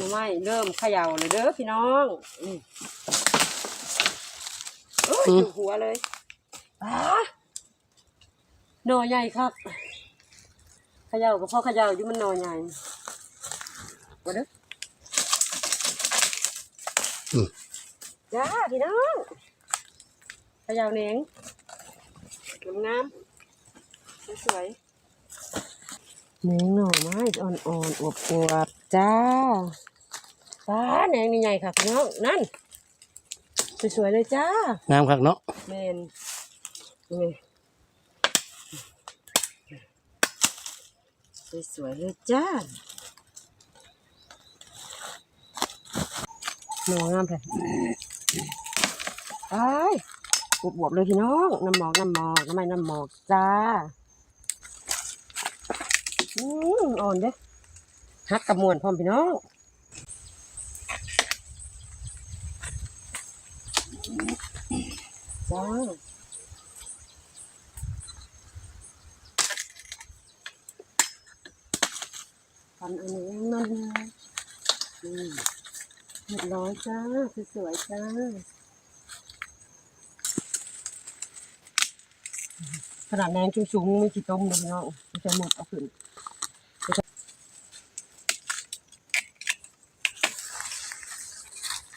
น่อไม้เริ่มเขย่าเลยเด้อพี่น้องอืมโอ้ยอยู่หัวเลยอ้าหน่อใหญ่ครับเขย่าก็พอเขย่าอยู่มันหน่อใหญ่มาเด้ออมจ้าพี่น้องเขย่าเหนงงามๆสวยๆ เหนงหน่อไม้อ่อนๆอวบๆจ้าป้าแหนงนี่ใหญ่ค่ะพี่น้องนั่น สวยๆเลยจ้างามคักเนาะแมนนี่สวยๆเลยจ้าหนองามเลยไอ้ายบวบๆเลยพี่น้องน้ำหมอกน้ำหมอกน้ำไม่น้ำหมอกจ้า อืมอ่อนเด้อฮักกับมวนพร้อมพี่น้องจ้าทำอันนี้มันนะอืมเรียบร้อยจ้าสวยๆจ้าขนาดแนงสูงๆมีกี่ต้มเลยเนาะจะหมดเอาขึ้น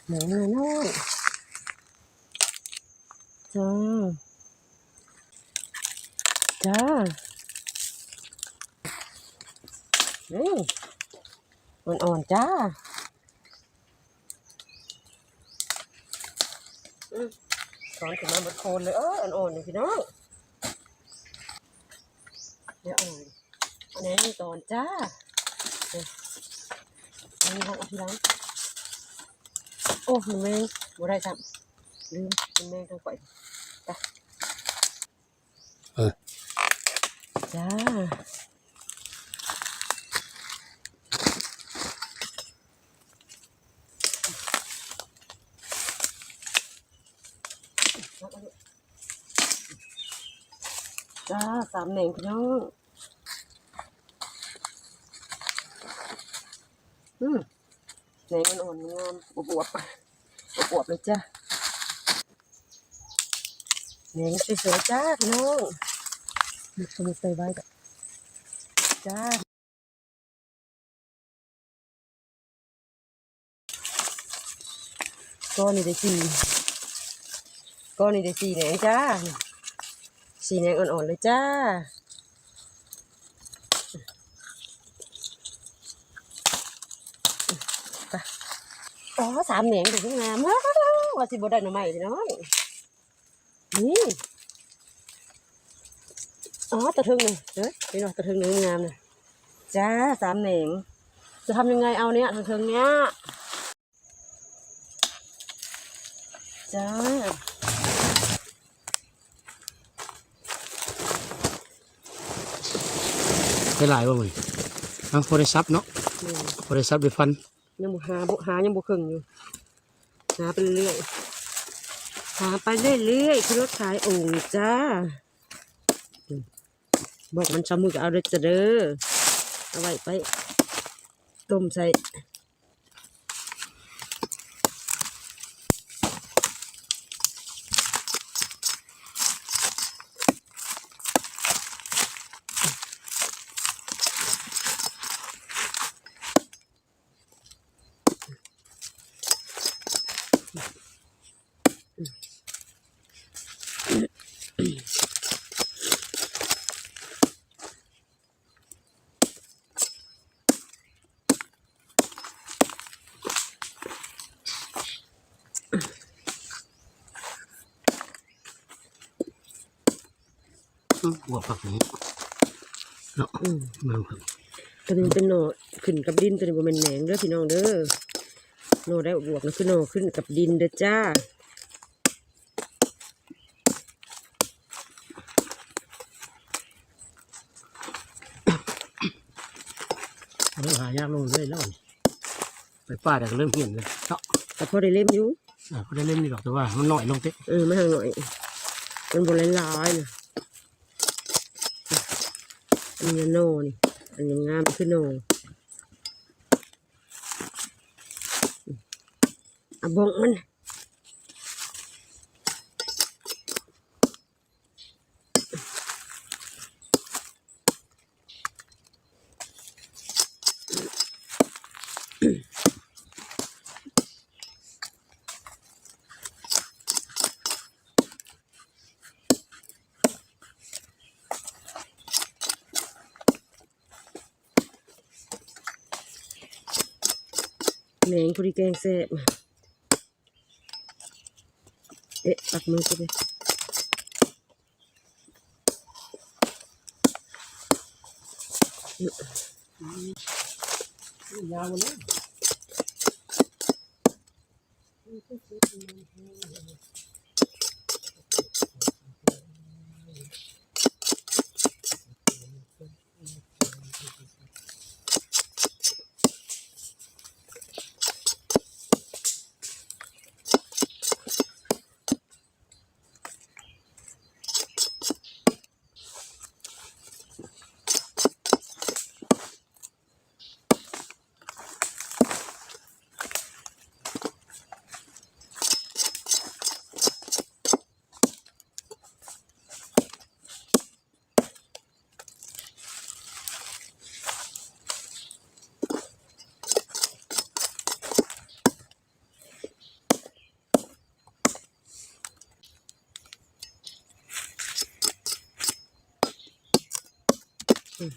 หนูน้อยจ้า จ้านี่อ่อนๆจ้าอืมสอนถึงมาบนโคนเลยเอออ่อนๆเลยพี่น้องเดี๋ยวอ่อนอันนี้ตอนจ้านี่ยอันนี้ของอภิรัม โอ้มันแมงบ่ได้จับลืมมันแมงทั้งก่อยจ้าเออจ้าจ้าสามเหน่งพี่น้องอืม เหนงมันอ่อนงามบวบวบวบๆเลยจ้าเหนงสวยๆจ้าพี่น้องมีคนใส่ไว้กับจ้าก้อนนี่ได้สี่ก้อนนี่ได้สี่เหนงจ้าสีแดงอ่อนๆเลยจ้า อ๋อสามเหนียงถึงงามว้าวว่าสิบได้หน่อไม้พี่น้องนี่อ๋อตะทึงเลยเฮ้ยพี่น้องตะทึงหนึ่งงามเลยจ้าสามเหนียงจะทำยังไงเอาเนี้ยตะทึงเนี้ยจ้าได้หลายบ่มึงเอาพอได้ซับเนาะนี่พอได้ซับได้ฟัน ยังบุหาบุหายังบุครึ่งอยู่หาไปเรื่อยหาไปเรื่อยๆคือรถขายโอ่งจ้า บอกมันชามือก็เอาเลยจะเด้อเอาไว้ไปต้มใส่ หัวผักนี้เนาะอืมงามครับตัวนี้เป็นหน่อขึ้นกับดินตัวนี้บ่แม่นแหนงเด้อพี่น้องเด้อหน่อได้บวกนะคือหน่อขึ้นกับดินเด้อจ้าเริ่มหายากลงเรื่อยแล้วไปป้าแต่ก็เริ่มเหี่ยนเลยเนาะแต่พอได้เล่มอยู่อ่าก็ได้เล่มนี่หรอกแต่ว่ามันหน่อยลงเตะเออไมาทางหน่อยมันบริลายๆนะ มีโน่นี่ อันนี้งามขึ้นโน่อะบองมัน หงพอดีแกงแซ่บเอ๊ะปักมือกูไปยาวเลย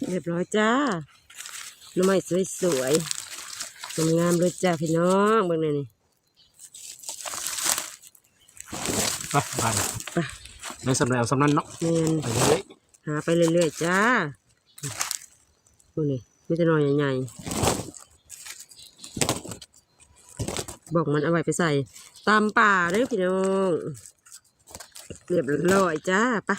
เรียบร้อยจ้าหน้ำไม้สวยๆงามๆเลยจ้าพี่น้องเบิ่งหน่อยนี่ไปไปในสำนักเอาสำนักเนาะแมนไปเลยหาไปเรื่อยๆจ้าดูนี่ไม่จะนอยใหญ่ๆบอกมันเอาไว้ไปใส่ตามป่าเด้อพี่น้องเรียบร้อยจ้าไปะ